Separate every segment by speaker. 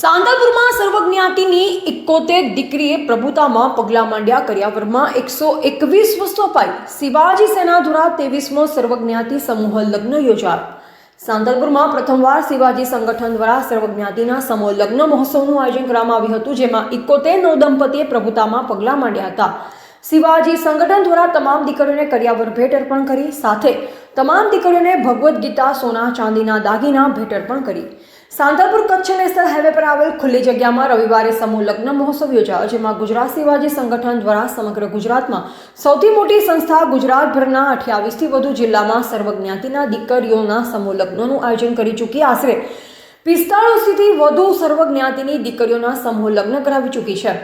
Speaker 1: સાંતલપુરમાં સર્વજ્ઞાતિની એકોતેર દીકરીએ પ્રભુતામાં પગલાં માંડ્યા કર્યાવરમાં એકસો એકવીસ વસ્તુ અપાઈ. શિવાજી સેના દ્વારા ત્રેવીસમો સર્વજ્ઞાતિ સમૂહ લગ્ન યોજાયો. સાંતલપુરમાં પ્રથમવાર શિવાજી સંગઠન દ્વારા સર્વજ્ઞાતિના સમૂહ લગ્ન મહોત્સવનું આયોજન કરવામાં આવ્યું હતું, જેમાં એકોતેર નવ પ્રભુતામાં પગલાં માંડ્યા હતા. શિવાજી સંગઠન દ્વારા તમામ દીકરીઓને કર્યાવર ભેટ અર્પણ કરી, સાથે તમામ દીકરીઓને ભગવદ્ ગીતા, સોના, ચાંદીના દાગીના ભેટ અર્પણ કરી. સાંતલપુર કચ્છ નેશનલ હાઈવે પર આવેલ ખુલ્લી જગ્યામાં રવિવારે સમૂહ લગ્ન મહોત્સવ યોજાયો, જેમાં ગુજરાત શિવાજી સંગઠન દ્વારા સમગ્ર ગુજરાતમાં સૌથી મોટી સંસ્થા ગુજરાતભરના અઠ્યાવીસથી વધુ જિલ્લામાં સર્વજ્ઞાતિના દીકરીઓના સમૂહ લગ્નનું આયોજન કરી ચૂકી આશરે પિસ્તાળીસથી વધુ સર્વજ્ઞાતિની દીકરીઓના સમૂહ લગ્ન કરાવી ચૂકી છે.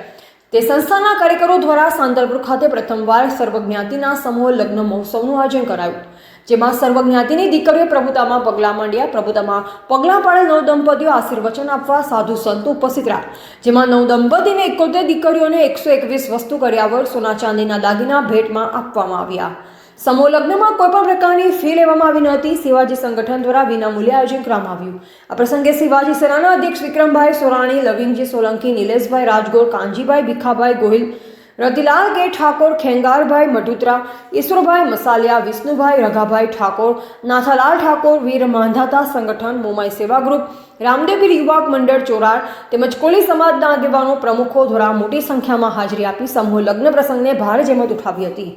Speaker 1: તે સંસ્થાના કાર્યકરો દ્વારા સાંતલપુર ખાતે પ્રથમવાર સર્વજ્ઞાતિના સમૂહ લગ્ન મહોત્સવનું આયોજન કરાયું, જેમાં સર્વજ્ઞાતિની દીકરીઓ પ્રભુતામાં પગલાં માંડ્યા. પ્રભુતામાં પગલાં પાડેલ નવ દંપતીઓ આશીર્વચન આપવા સાધુ સંતો ઉપસ્થિત રહ્યા. જેમાં નવ દંપતીને એકોતેર દીકરીઓને એકસો એકવીસ વસ્તુ કર્યાવર સોના ચાંદીના દાગીના ભેટમાં આપવામાં આવ્યા. સમૂહ લગ્નમાં કોઈપણ પ્રકારની ફી લેવામાં આવી ન હતી. શિવાજી સંગઠન દ્વારા વિનામૂલ્યે આયોજન કરવામાં આવ્યું. આ પ્રસંગે શિવાજી સેનાના અધ્યક્ષ વિક્રમભાઈ સોરાણી લવિંગજી સોલંકી, નિલેશભાઈ રાજગોર, કાનજીભાઈ ભીખાભાઈ ગોહિલ, રતિલાલ કે ઠાકોર, ખેંગારભાઈ મઢુત્રા, ઈશ્વરભાઈ મસાલિયા, વિષ્ણુભાઈ રઘાભાઈ ઠાકોર, નાથાલાલ ઠાકોર, વીર માંધાતા સંગઠન, મોમાઈ સેવા ગ્રુપ રામદેવીર યુવક મંડળ ચોરાડ તેમજ કોળી સમાજના આગેવાનો પ્રમુખો દ્વારા મોટી સંખ્યામાં હાજરી આપી સમૂહ લગ્ન પ્રસંગને ભારે જેમત ઉઠાવી હતી.